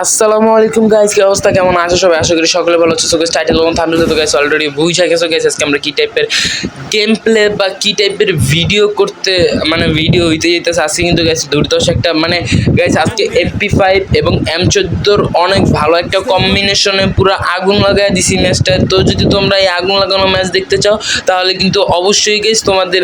আসসালামু আলাইকুম গাইস কি অবস্থা? কেমন আছো সবাই? আশা করি সকলে ভালো আছো। সোকেস টাইটেল এবং থাম্বনেল তো গাইস অলরেডি বুঝা গেছো গাইস আজকে আমরা কি টাইপের গেম প্লে বা কি টাইপের ভিডিও করতে মানে ভিডিও হইতে যেতেছে আজকে কিন্তু গাইস দুর্দশ একটা মানে গাইস আজকে এফপি ফাইভ এবং এম চোদ্দোর অনেক ভালো একটা কম্বিনেশনে পুরো আগুন লাগায় দিছি ম্যাচটা তো, যদি তোমরা এই আগুন লাগানো ম্যাচ দেখতে চাও, তাহলে কিন্তু অবশ্যই গাইস তোমাদের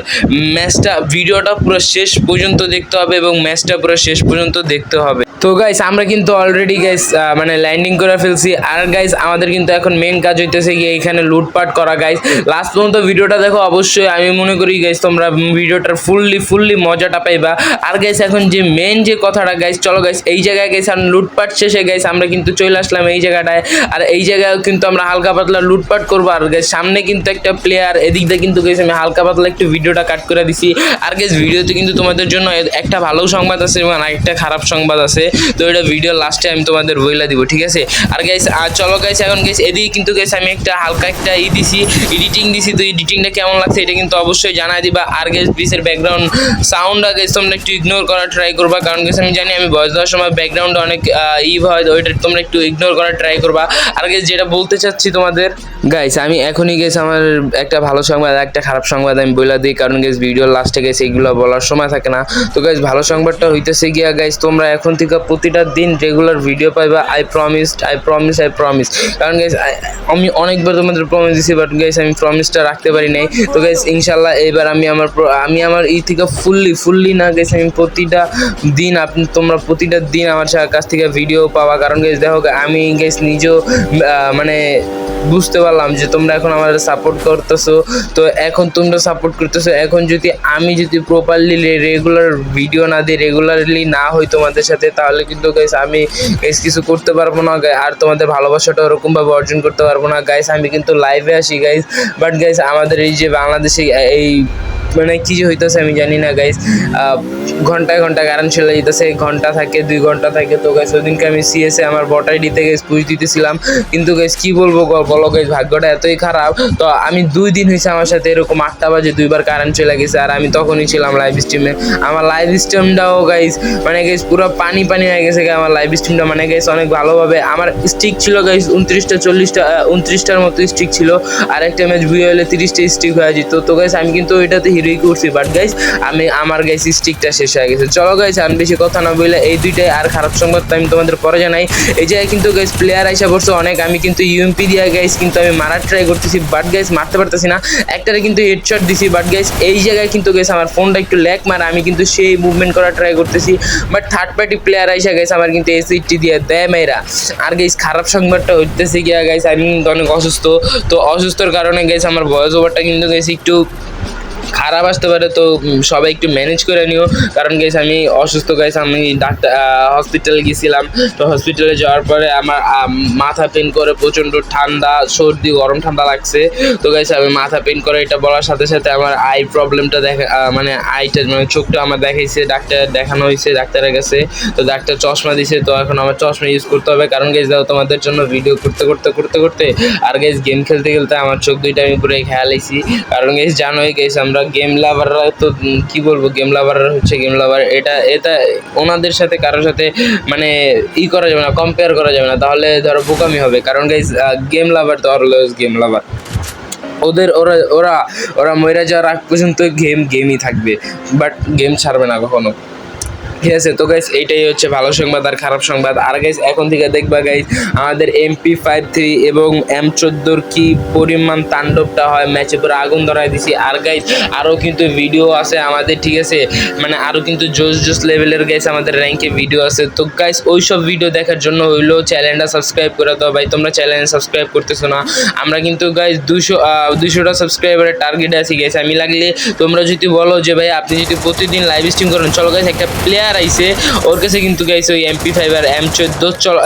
ম্যাচটা ভিডিওটা পুরো শেষ পর্যন্ত দেখতে হবে এবং ম্যাচটা পুরো শেষ পর্যন্ত দেখতে হবে। তো গাইস আমরা কিন্তু অলরেডি গাইস মানে ল্যান্ডিং করে ফেলছি। আর গাইস আমাদের কিন্তু এখন মেন কাজ হইতেছে গিয়ে এখানে লুটপাট করা গাইস লাস্ট পর্যন্ত ভিডিওটা দেখো, অবশ্যই আমি মনে করি গাইস তোমরা ভিডিওটার ফুললি ফুললি মজাটা পাইবা। আর গাইস এখন যে মেন যে কথাটা গাইস চলো গাইস এই জায়গায় গাইস আর লুটপাট শেষে গাইস আমরা কিন্তু চলে আসলাম এই জায়গাটায়। আর এই জায়গায় কিন্তু আমরা হালকা পাতলা লুটপাট করব। আর গাইস সামনে কিন্তু একটা প্লেয়ার এদিক দিয়ে কিন্তু গাইস আমি হালকা পাতলা একটু ভিডিওটা কাট করে দিছি। আর গাইস ভিডিওতে কিন্তু তোমাদের জন্য একটা ভালো সংবাদ আছে এবং আরেকটা খারাপ সংবাদ আছে। তো এটা ভিডিও লাস্টে আমি তোমাদের বইলা দিব, ঠিক আছে? আর গাইস আর চলো গাইস এখন গাইস এদিকে কিন্তু গাইস আমি একটা হালকা একটা ই দিছি এডিটিং দিছি, তো এডিটিংটা কেমন লাগছে এটা কিন্তু অবশ্যই জানাই দিবা। আর গাইস পিসের ব্যাকগ্রাউন্ড সাউন্ড গাইস তোমরা একটু ইগনোর করার ট্রাই করবা, কারণ গাইস আমি জানি আমি ভয়েস দেওয়ার সময় ব্যাকগ্রাউন্ডে অনেক ই হয় ওইটা তোমরা একটু ইগনোর করার ট্রাই করবা। আর গাইস যেটা বলতে চাচ্ছি তোমাদের গাইস আমি এখনই গেছ আমার একটা ভালো সংবাদ একটা খারাপ সংবাদ আমি বলে দিই, কারণ গেছ ভিডিওর লাস্টে গেছে এগুলো বলার সময় থাকে না। তো গাইস ভালো সংবাদটা হইতেছে গিয়া গাইস তোমরা এখন থেকে প্রতিটা দিন রেগুলার ভিডিও পাইবা I promise I promise I promise কারণ গাইস আমি অনেকবার তোমাদের প্রমিস দিছি বাট গাইস আমি প্রমিসটা রাখতে পারি নাই। তো গাইস ইনশাল্লাহ এবার আমি আমার আমি আমার ই থেকে ফুললি ফুললি না গাইস আমি প্রতিটা দিন আপনি, তোমরা প্রতিটা দিন আমার কাছ থেকে ভিডিও পাওয়া কারণ গাইস দেখো, আমি গাইস নিজেও মানে বুঝতে পারলাম যে তোমরা এখন আমাদের সাপোর্ট করতেছো। তো এখন তোমরা সাপোর্ট করতেছো। এখন যদি আমি যদি প্রপারলি রেগুলার ভিডিও না দিই রেগুলারলি না হই তোমাদের সাথে, তাহলে কিন্তু গাইস আমি গাইস কিছু করতে পারব না গাই আর তোমাদের ভালোবাসাটা ওরকমভাবে অর্জন করতে পারব না। গাইস আমি কিন্তু লাইভে আসি গাইস বাট গাইস আমাদের এই যে বাংলাদেশে, এই মানে কি যে হইতেছে আমি জানি না গাইস ঘন্টায় ঘণ্টা কারেন্ট চলে যেতেছে ঘণ্টা থাকে, দুই ঘণ্টা থাকে। তো গাইস ওদিনকে আমি সিএসএ আমার বটাই দিতে গেছি পুষ দিতেছিলাম। কিন্তু গাইস কি বলব বলো গাইস ভাগ্যটা এতই খারাপ। তো, আমি দুই দিন হয়েছে আমার সাথে এরকম আটটা বাজে দুইবার কারেন্ট চলে গেছে, আর আমি তখনই ছিলাম লাইভ স্ট্রিমে আমার লাইভ স্ট্রিমটাও গাইস মানে গাইস পুরো পানি পানি হয়ে গেছে গা আমার লাইভ স্ট্রিমটা মানে গাইস অনেক ভালোভাবে আমার স্টিক ছিল গাইস উনত্রিশটা, চল্লিশটা উনত্রিশটার মতো স্টিক ছিল। আর একটা ম্যাচ বুয়ে হলে তিরিশটা স্টিক হয়ে যেত। তো গাইস আমি কিন্তু ওইটাতে হিরোই করছি বাট গাইস আমি, আমার গাইস স্টিকটা শেষ হয়ে গেছে। চলো গাইস আমি বেশি কথা না বলে এই দুইটাই আর খারাপ সংবাদ আমি তোমাদের পরে জানাই। এই জায়গায় কিন্তু গাইস প্লেয়ার আইসা পড়ছে অনেক, আমি কিন্তু ইউএমপি দিয়ে গাইস কিন্তু আমি মারার ট্রাই করতেছি বাট গাইস মারতে পারতেছি না। একটারে কিন্তু হেডশট দিছি বাট গাইস এই জায়গায় কিন্তু গাইস আমার ফোনটা একটু ল্যাক মার, আমি কিন্তু সেই মুভমেন্ট করার ট্রাই করতেছি। বাট থার্ড পার্টি প্লেয়ার আইসা গাইস আমার কিন্তু এসিটি দিয়ে দেয় মেয়েরা আর গাইস খারাপ সংবাদটা হইতেছে গিয়া গাইস আমি কিন্তু অনেক অসুস্থ। তো অসুস্থর কারণে গেছে আমার ভয়েস ওভারটা কিন্তু গাইস একটু খারাপ আসতে পারে, তো সবাই একটু ম্যানেজ করে নিও। কারণ গাইস আমি অসুস্থ গাইস আমি ডাক্তার হসপিটালে গেছিলাম। তো হসপিটালে যাওয়ার পরে আমার মাথা পেন করে, প্রচণ্ড ঠান্ডা, সর্দি, গরম ঠান্ডা লাগছে। তো গাইস আমি মাথা পেন করে, এটা বলার সাথে সাথে আমার আই প্রবলেমটা দেখা মানে আইটা মানে চোখটা আমার দেখাইছে ডাক্তার দেখানো হয়েছে ডাক্তারের কাছে। তো ডাক্তার চশমা দিছে, তো এখন আমার চশমা ইউজ করতে হবে। কারণ গাইস দাও তোমাদের জন্য ভিডিও করতে করতে করতে করতে, আর গাইস গেম খেলতে খেলতে আমার চোখ দুইটা আমি পুরো খেয়াল আইছি। কারণ গাইস জানোই গাইস আমরা গেম লাভাররা তো কি বলব গেম লাভার হচ্ছে গেম লাভার এটা এটা ওনাদের সাথে, কারোর সাথে মানে ই করা যাবে না কম্পেয়ার করা যাবে না। তাহলে ধরো বোকামি হবে। কারণ গাইজ গেম লাভার তো অলওয়েজ গেম লাভার ওদের, ওরা ওরা ওরা মরে যাওয়ার আগ পর্যন্ত গেম গেমই থাকবে। বাট গেম ছাড়বে না কখনো। ঠিক আছে, তো গাইস এইটাই হচ্ছে ভালো সংবাদ আর খারাপ সংবাদ। আর গাইস এখন থেকে দেখবা গাইস আমাদের এমপি ফাইভ থ্রি এবং এম চোদ্দোর কি পরিমাণ তাণ্ডবটা হয় ম্যাচে পুরো আগুন ধরাই দিছি। আর গাইস আরও কিন্তু ভিডিও আছে আমাদের, ঠিক আছে? মানে আরও কিন্তু জোস জোস লেভেলের গাইস আমাদের র্যাঙ্কে ভিডিও আছে। তো গাইস ওই সব ভিডিও দেখার জন্য হইল চ্যানেলটা সাবস্ক্রাইব করে দাও ভাই, তোমরা চ্যানেল সাবস্ক্রাইব করতেছো না। আমরা কিন্তু গাইস দুশো দুশোটা সাবস্ক্রাইবারের টার্গেট আছি গাইস আমি লাগলে তোমরা যদি বলো যে ভাই, আপনি যদি প্রতিদিন লাইভ স্ট্রিম করেন, চলো গাইস একটা প্লেয়ার আইছে। ওর কাছে কিন্তু গাইস ওই এমপি ফাইভ আর এম চোদ্দ চলো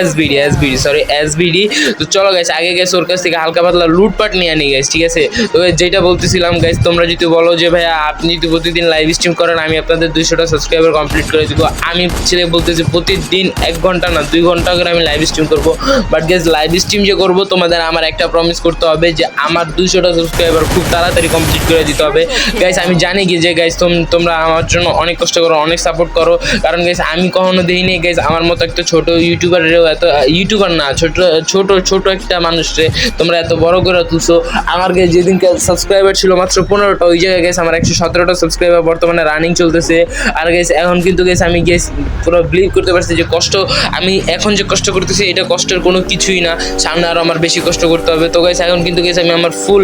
S BD S BD sorry S BD তো চলো গাইস আগে গেছে ওর কাছ থেকে হালকা পাতলা লুটপাট নিয়ে আনি গাইস ঠিক আছে? তো যেটা বলতেছিলাম গাইস তোমরা যদি বলো যে, ভাইয়া, আপনি যদি প্রতিদিন লাইভ স্ট্রিম করেন, আমি আপনাদের দুইশোটা সাবস্ক্রাইবার কমপ্লিট করে দিব। আমি ছেলে বলতেছি, প্রতিদিন এক ঘণ্টা না, দুই ঘণ্টা করে আমি লাইভ স্ট্রিম করব। বাট গাইস লাইভ স্ট্রিম যে করব, তোমাদের আমার একটা প্রমিস করতে হবে যে, আমার দুইশোটা সাবস্ক্রাইবার খুব তাড়াতাড়ি কমপ্লিট করে দিতে হবে। গাইস আমি জানি কি যে গাইস তোমরা আমার জন্য অনেক কষ্ট করো, অনেক সাপোর্ট সাপোর্ট করো। কারণ গাইস আমি কখনো দেখিনি গাইস আমার মতো একটা ছোট ইউটিউবারেরও এত ইউটিউবার না, ছোট ছোট ছোট একটা মানুষরে তোমরা এত বড় করে তুলছো। আমার গাইস যেদিনকে সাবস্ক্রাইবার ছিল মাত্র পনেরোটা, ওই জায়গায় গেছে আমার একশো সতেরোটা সাবস্ক্রাইবার বর্তমানে রানিং চলতেছে। আর গেছে এখন কিন্তু গেছে আমি গেস পুরো বিলিভ করতে পারছি যে কষ্ট, আমি এখন যে কষ্ট করতেছি, এটা কষ্টের কোনো কিছুই না। সামনে আরও আমার বেশি কষ্ট করতে হবে। তো গাইস এখন কিন্তু গেছে আমি আমার ফুল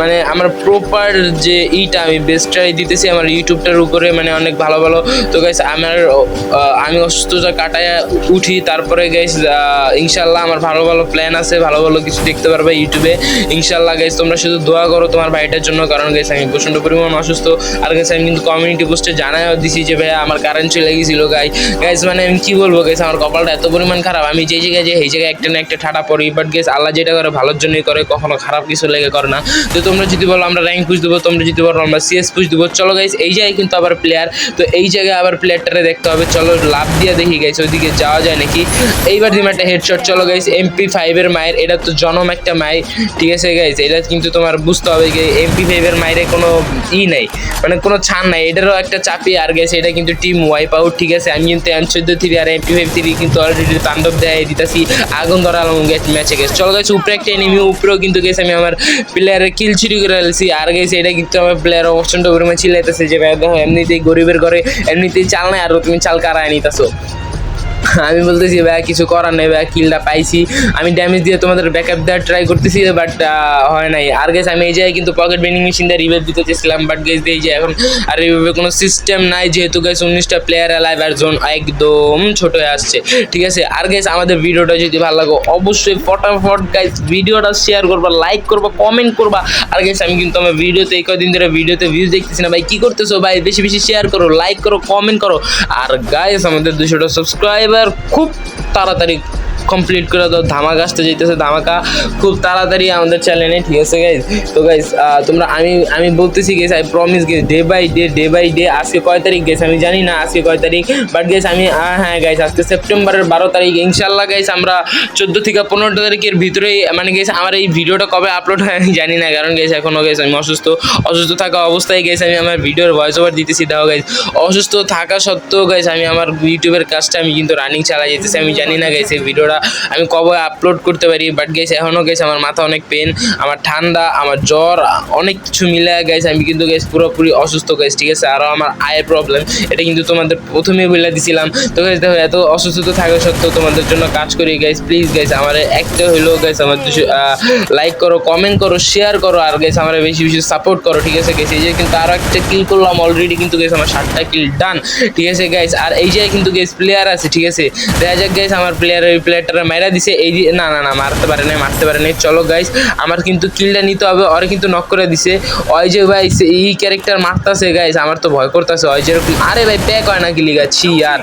মানে আমার প্রপার যে ইটা, আমি বেস্টটাই দিতেছি আমার ইউটিউবটার উপরে মানে অনেক ভালো ভালো তো গাইস আমার আমি অসুস্থতা কাটায় উঠি, তারপরে গাইস ইনশাল্লাহ আমার ভালো ভালো প্ল্যান আছে, ভালো ভালো কিছু দেখতে পারবে ইউটিউবে। ইনশাল্লাহ গাইস তোমরা শুধু দোয়া করো তোমার ভাইটার জন্য, কারণ গাইস আমি প্রচণ্ড পরিমাণ অসুস্থ। আর গাইস আমি কিন্তু কমিউনিটি পোস্টে জানাইও দিছি যে, ভাইয়া, আমার কারেন্ট চলে গেছিল গাই গাইস মানে আমি কি বলব গাইস আমার কপালটা এত পরিমাণ খারাপ। আমি যেই জায়গায় যে এই জায়গায় একটা না একটা ঠাটা পড়ি। বাট গেস আল্লাহ যেটা করে, ভালোর জন্যই করে, কখনো খারাপ কিছু লেগে করে না। তো তোমরা যদি বলো, আমরা র্যাঙ্ক পুষ দেবো, তোমরা যদি বলো, আমরা সিএস পুষ দেবো। চলো গাইস এই জায়গায় কিন্তু আবার প্লেয়ার তো এই জায়গায় আবার প্লেয়ারটারে দেখতে হবে। চলো লাভ দিয়ে দেখি গাইস ওইদিকে যাওয়া যায় নাকি? এইবার তুমি একটা হেডশট চলো গাইস এমপি ফাইভের মায়ের, এটা তো জনম একটা মায়ের ঠিক আছে গাইস এটা কিন্তু তোমার বুঝতে হবে যে এমপি ফাইভের মায়ের কোনো ই নাই মানে কোনো ছান নাই, এটারও একটা চাপি। আর গেছে এটা কিন্তু টিম ওয়াইপ আউট ঠিক আছে? আমি কিন্তু এম চোদ্দ থ্রি আর এমপি ফাইভ থ্রি কিন্তু অলরেডি তাণ্ডব দেয় দিতাছি। আগুন ধরালাম গেছে ম্যাচে গেছে চলো গেছে উপরে একটা এনিমি উপরেও কিন্তু গেছে আমি আমার প্লেয়ারের কিল চুরি করে ফেলছি। আর গেছে এটা কিন্তু আমার প্লেয়ার প্রচণ্ড পরিমাণে চিল্লাইতেছে যে দেখো, এমনিতেই গরিবের ঘরে এমনিতেই চাল নাই আর তুমি চাল কারায় নিতেছো আমি বলতেছি, ভাই, কিছু করার নেই, ভাই, কিলটা পাইছি। আমি ড্যামেজ দিয়ে তোমাদের ব্যাকআপ দেওয়ার ট্রাই করতেছি বাট হয় নাই। আর গেছে আমি এই জায়গায় কিন্তু পকেট বেনিং মেশিন দিয়ে রিভাইভ দিতে চেয়েছিলাম বাট গেছ এই যে এখন আর রিভাইভের কোনো সিস্টেম নাই, যেহেতু গেছে উনিশটা প্লেয়ার অ্যালাইভ আর জোন একদম ছোট হয়ে আসছে। ঠিক আছে? আর গেছে আমাদের ভিডিওটা যদি ভালো লাগো, অবশ্যই ফটাফট গাইজ ভিডিওটা শেয়ার করবা লাইক করবা কমেন্ট করবা। আর গেছে আমি কিন্তু আমার ভিডিওতে এই কদিন ধরে ভিডিওতে ভিউজ দেখতেছি না, ভাই, কী করতেছো, ভাই? বেশি বেশি শেয়ার করো লাইক করো কমেন্ট করো। আর গাইস আমাদের দুশোটা সাবস্ক্রাইবার খুব তাড়াতাড়ি কমপ্লিট করে দাও, ধামাকা আসতে যেতেছে ধামাকা খুব তাড়াতাড়ি আমাদের চ্যানেলে ঠিক আছে গাইজ তো গাইজ তোমরা আমি আমি বলতেছি guys I promise guys day by day day by day আজকে কয় তারিখ গেছে আমি জানি না আজকে কয় তারিখ বাট গেছ আমি হ্যাঁ গাইজ আজকে সেপ্টেম্বরের বারো তারিখ, ইনশাল্লাহ গাইজ আমরা চোদ্দ থেকে পনেরো তারিখের ভিতরেই মানে গেছে আমার এই ভিডিওটা কবে আপলোড হয় আমি জানি না, কারণ গেছে এখনও গেছে আমি অসুস্থ অসুস্থ থাকা অবস্থায় গেছে আমি আমার ভিডিওর ভয়েস ওভার দিতেছি দাও গাইজ অসুস্থ থাকা সত্ত্বেও গাইজ আমি আমার ইউটিউবের কাজটা আমি কিন্তু রানিং চালাই যেতেছি আমি জানি না গেছে ভিডিওটা আমি কবে আপলোড করতে পারি? বাট গেছে এখনও গেছে আমার মাথা অনেক পেন আমার ঠান্ডা, আমার জ্বর, অনেক কিছু মিলে গেছে আমি কিন্তু গেছি পুরোপুরি অসুস্থ গেছি ঠিক আছে? আরও আমার আয়ের প্রবলেম এটা কিন্তু তোমাদের প্রথমেই বলে দিছিলাম। তো গেছে দেখো, এত অসুস্থতা থাকা সত্ত্বেও তোমাদের জন্য কাজ করি গাইস প্লিজ গাইস আমার একটা হইলেও গাইস আমার লাইক করো কমেন্ট করো শেয়ার করো, আর গাইস আমার বেশি বেশি সাপোর্ট করো, ঠিক আছে গেছে এই যে কিন্তু আরও একটা কিল করলাম অলরেডি কিন্তু গেছে আমার সাতটা কিল ডান ঠিক আছে গাইস আর এই যে কিন্তু গেস প্লেয়ার আছে, ঠিক আছে? দেখা যাক গাইস আমার প্লেয়ারের প্লেয়ার ওই মাইরা দিছে, এই না না না, মারতে পারে নাই, মারতে পারে নাই। চলো গাইস আমার কিন্তু কিলটা নিতে হবে, ওরে কিন্তু নক করে দিছে। ওই যে ভাই এই ক্যারেক্টার মারতাছে গাইস আমার তো ভয় করতেছে ওই যে আরে ভাই প্যাক হয় না গিলি গাছি আর।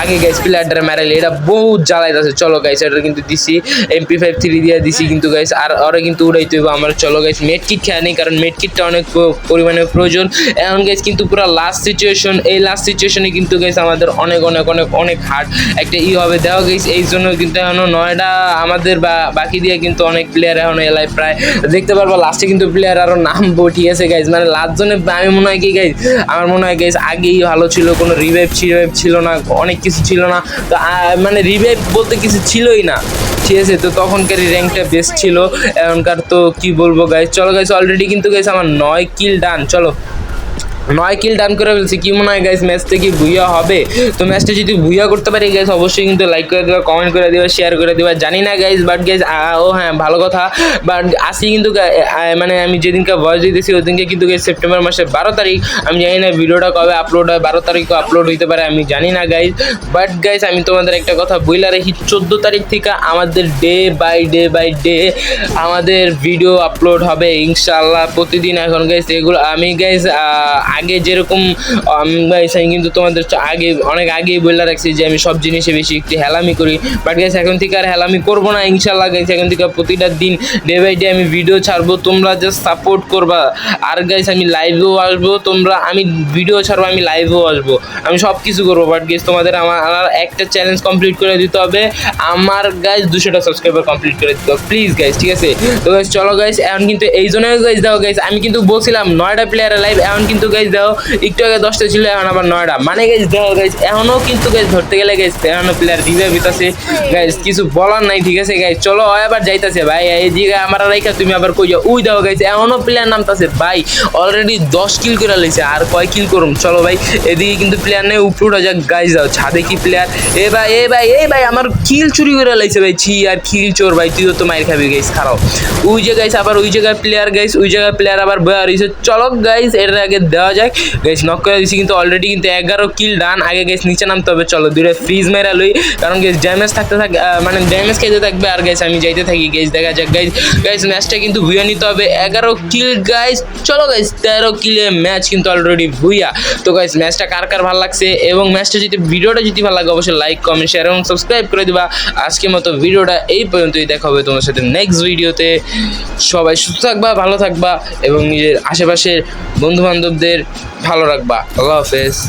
আগে গাইস প্লেয়ারটা মারাইলে এটা বহুত জ্বালাইতেছে। চলো গাইস এটা কিন্তু দিছি। এমপি ফাইভ থ্রি দিয়ে দিছি কিন্তু গাইস আর ওরা কিন্তু উড়াইতে হবে আমার। চলো গাইস মেড কিট খেয়া নেই, কারণ মেড কিটটা অনেক পরিমাণে প্রয়োজন। এখন গাইস কিন্তু পুরো লাস্ট সিচুয়েশন এই লাস্ট সিচুয়েশনে কিন্তু গাইস আমাদের অনেক অনেক অনেক অনেক হার্ড একটা ই হবে। দেওয়া গেছে এই জন্য কিন্তু এখনও নয়টা আমাদের বা বাকি দিয়ে কিন্তু অনেক প্লেয়ার এখনও এলাই প্রায়। দেখতে পারব লাস্টে কিন্তু প্লেয়ার আরও নাম আছে গাইজ মানে লাস্ট জনে আমি মনে হয় কি গাইজ আমার মনে হয় গাইজ আগেই ভালো ছিল, কোনো রিভাইভ রিভাইভ ছিল না, অনেক কিছু ছিল না। তো মানে রিভাইভ বলতে কিছু ছিলই না। ঠিক আছে, তো তখনকার র্যাঙ্কটা বেস্ট ছিল। এখনকার তো কি বলব গাইজ চলো গাইজ অলরেডি কিন্তু গাইজ আমার নয় কিল ডান চলো। নয় কিল ডান করে ফেলছি, কি মনে হয় গাইস ম্যাচটা কি ভুইয়া হবে? তো ম্যাচটা যদি ভুইয়া করতে পারি গাইস অবশ্যই কিন্তু লাইক করে দেবা কমেন্ট করে দেবা শেয়ার করে দেবা। জানি না গাইস বাট গাইস ও হ্যাঁ ভালো কথা। বাট আসি কিন্তু মানে আমি যেদিনকে ভয়েস দিতেছি ওই দিনকে কিন্তু গাইস সেপ্টেম্বর মাসের বারো তারিখ, আমি জানি না ভিডিওটা কবে আপলোড হয়, বারো তারিখও আপলোড হইতে পারে, আমি জানি না গাইস বাট গাইস আমি তোমাদের একটা কথা বইলা রাখি, চোদ্দ তারিখ থেকে আমাদের day by day by day আমাদের ভিডিও আপলোড হবে, ইনশাআল্লাহ, প্রতিদিন। এখন গাইস এগুলো, আমি গাইস আগে যেরকম গাইস আমি কিন্তু তোমাদের আগে, অনেক আগেই বলে রাখছি যে আমি সব জিনিসে বেশি একটু হেলামি করি। বাট গাইস এখন থেকে আর হেলামি করব না ইনশাল্লাহ গাইস এখন থেকে প্রতিটা দিন ডে বাই ডে আমি ভিডিও ছাড়বো, তোমরা জাস্ট সাপোর্ট করবা। আর গাইস আমি লাইভেও আসব, তোমরা, আমি ভিডিও ছাড়বো, আমি লাইভেও আসব। আমি সব কিছু করব বাট গাইস তোমাদের আমার একটা চ্যালেঞ্জ কমপ্লিট করে দিতে হবে। আমার গাইস দুশোটা সাবস্ক্রাইবার কমপ্লিট করে দিতে হবে। প্লিজ গাইস ঠিক আছে? তো গাইস চলো গাইস এখন কিন্তু এই জন্য গাইস দাও গাইস আমি কিন্তু বলছিলাম, নয়টা প্লেয়ারের লাইভ এখন কিন্তু গাইস গাইজ দেখো, একটু আগে দশটা ছিল, এখন আবার নয়টা। মানে গাইজ দেখো গাইজ এখনও কিন্তু গাইজ ধরতে গেলে গাইজ এখনও প্লেয়ার দিবে বিতাছে গাইজ কিছু বলার নাই, ঠিক আছে গাইজ চলো, ও এবার যাইতাছে, ভাই, এই আমার রাইখা তুমি আবার কই যাও উই দাও গাইজ এখনও প্লেয়ার নামতাছে, ভাই অলরেডি দশ কিল করে লইছে, আর কয় কিল করুম? চলো ভাই, এদিকে কিন্তু প্লেয়ার নেই, উপরে উঠা যাক গাইজ দাও ছাদে কি প্লেয়ার এ ভাই এ ভাই এ ভাই, আমার কিল চুরি করে লাইছে, ভাই, ছি, আর কিল চোর, ভাই, তুইও তো মাইর খাবি গাইস খারাপ। ওই যে গাইস আবার ওই জায়গায় প্লেয়ার গাইস ওই জায়গায় প্লেয়ার আবার বয়া রয়েছে চলো গাইস এর আগে দেওয়া যায় গাইস নক করে দিছি, কিন্তু অলরেডি কিন্তু এগারো কিল ডান আগে গাইস নিচে নামতে হবে, চলো দূরে ফ্রিজ মেরা লই। কারণ গাইস ড্যামেজ থাকতে থাক মানে ড্যামেজ খেতে থাকবে। আর গাইস আমি যাইতে থাকি গাইস দেখা যাক। গাইস গাইস ম্যাচটা কিন্তু ভুইয়া নিতে হবে। এগারো কিল গাইস চলো গাইস তেরো কিলে ম্যাচ কিন্তু অলরেডি ভুইয়া। তো গাইস ম্যাচটা কার কার ভালো লাগছে? এবং ম্যাচটা যদি ভিডিওটা যদি ভালো লাগে, অবশ্যই লাইক কমেন্ট শেয়ার এবং সাবস্ক্রাইব করে দিবা। আজকের মতো ভিডিওটা এই পর্যন্তই। দেখা হবে তোমার সাথে নেক্সট ভিডিওতে সবাই সুস্থ থাকবা, ভালো থাকবা এবং নিজের আশেপাশের বন্ধু বান্ধবদের ভালো রাখবা। আল্লাহ হাফেজ।